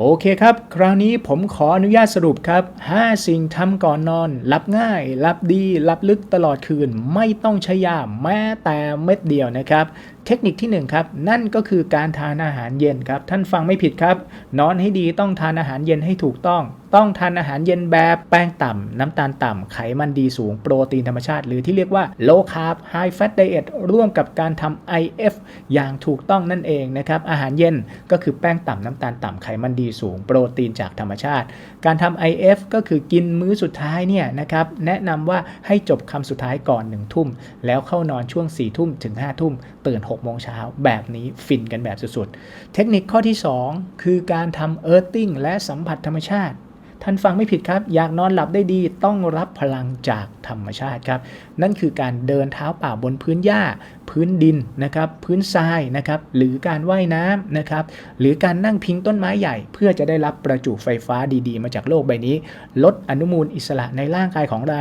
โอเคครับ คราวนี้ผมขออนุญาตสรุปครับ 5 สิ่งทำก่อนนอน หลับง่ายหลับดีหลับลึกตลอดคืน ไม่ต้องใช้ยาแม้แต่เม็ดเดียวนะครับ เทคนิคที่ 1 ครับ นั่นก็คือการทานอาหารเย็นครับ ท่านฟังไม่ผิดครับ นอนให้ดีต้องทานอาหารเย็นให้ถูกต้อง ต้องทานอาหารเย็นแบบแป้งต่ำ น้ำตาลต่ำ ไขมันดีสูง โปรตีนธรรมชาติ หรือที่เรียกว่า low carb high fat diet ร่วมกับการทำ IF อย่างถูกต้องนั่นเองนะครับ อาหารเย็นก็คือแป้งต่ำ น้ำตาลต่ำ ไขมันดีสูง โปรตีนจากธรรมชาติ การทำ IF ก็คือกินมื้อสุดท้ายเนี่ยนะครับแนะนำว่าให้จบคำสุดท้ายก่อน1ทุ่มแล้วเข้านอนช่วง4ทุ่มถึง5ทุ่มตื่น6โมงเช้าแบบนี้ฟินกันแบบสุดๆ เทคนิคข้อที่ 2 คือการทำเอิร์ติ้งและสัมผัสธรรมชาติ ท่านฟังไม่ผิดครับ อยากนอนหลับได้ดีต้องรับพลังจากธรรมชาติครับ นั่นคือการเดินเท้าเปล่าบนพื้นหญ้า พื้นดินนะครับ พื้นทรายนะครับ หรือการว่ายน้ำนะครับ หรือการนั่งพิงต้นไม้ใหญ่ เพื่อจะได้รับประจุไฟฟ้าดีๆ มาจากโลกใบนี้ ลดอนุมูลอิสระในร่างกายของเรา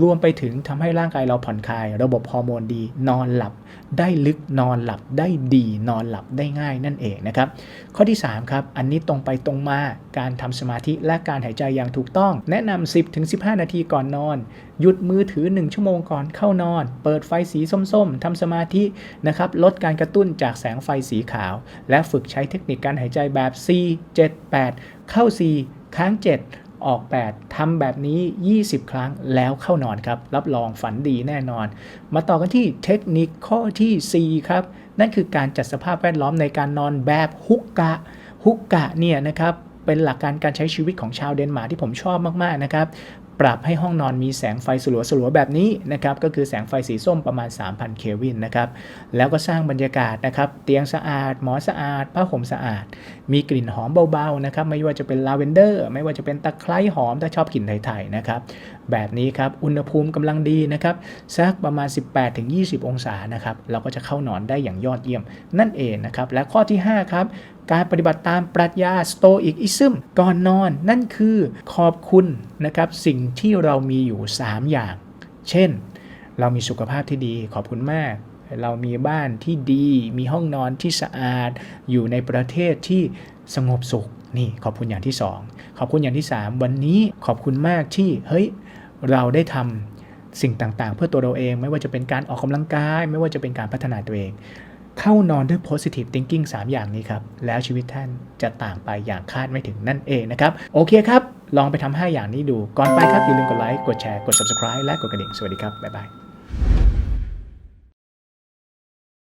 รวมไปถึงทำให้ร่างกายเราผ่อนคลาย ระบบฮอร์โมนดี นอนหลับ ได้ลึกนอนหลับได้ดีนอนหลับได้ง่ายนั่นเองนะครับ ข้อที่ 3 ครับ อันนี้ตรงไปตรงมาการทำสมาธิและการหายใจอย่างถูกต้อง แนะนำ10-15 นาทีก่อนนอน หยุดมือถือ 1 ชั่วโมงก่อนเข้านอน เปิดไฟสีส้มๆทำสมาธินะครับ ลดการกระตุ้นจากแสงไฟสีขาว และฝึกใช้เทคนิคการหายใจแบบ C 7 8 เข้า C ค้าง 7ออก 8ทำแบบนี้ 20 ครั้งแล้วเข้านอนครับ รับรองฝันดีแน่นอน มาต่อกันที่เทคนิคข้อที่ 4 ครับ นั่นคือการจัดสภาพแวดล้อมในการนอนแบบฮุกกะฮุกกะเนี่ยนะครับ เป็นหลักการการใช้ชีวิตของชาวเดนมาร์กที่ผมชอบมากๆนะครับปรับให้ห้องนอนมีแสงไฟสลัวๆแบบนี้นะครับก็คือแสงไฟสีส้มประมาณ 3,000 เคลวินนะครับแล้วก็สร้างบรรยากาศนะครับเตียงสะอาด หมอนสะอาดผ้าห่มสะอาด มีกลิ่นหอมเบาๆนะครับไม่ว่าจะเป็นลาเวนเดอร์ ไม่ว่าจะเป็นตะไคร้หอมถ้าชอบกลิ่นไทยๆนะครับแบบนี้ครับอุณหภูมิกำลังดีนะครับสักประมาณ 18-20 องศานะครับเราก็จะเข้านอนได้อย่างยอดเยี่ยมนั่นเองนะครับและข้อที่5ครับ การปฏิบัติตามปรัชญาสโตอิกอิซึมก่อนนอน นั่นคือขอบคุณนะครับสิ่งที่เรามีอยู่ 3 อย่าง เช่น เรามีสุขภาพที่ดีขอบคุณมากเรามีบ้านที่ดี มีห้องนอนที่สะอาด อยู่ในประเทศที่สงบสุข นี่ขอบคุณอย่างที่ 2 ขอบคุณอย่างที่ 3 วันนี้ขอบคุณมากที่ เฮ้ย เราได้ทำสิ่งต่างๆ เพื่อตัวเราเอง ไม่ว่าจะเป็นการออกกำลังกาย ไม่ว่าจะเป็นการพัฒนาตัวเอง เข้านอนด้วย positive thinking 3 อย่างนี้ครับ แล้วชีวิตท่านจะต่างไปอย่างคาดไม่ถึงนั่นเองนะครับ โอเคครับ ลองไปทำ5อย่างนี้ดู ก่อนไปครับอย่าลืมกดไลค์ กดแชร์ กด subscribe และกดกระดิ่ง สวัสดีครับ บ๊ายบาย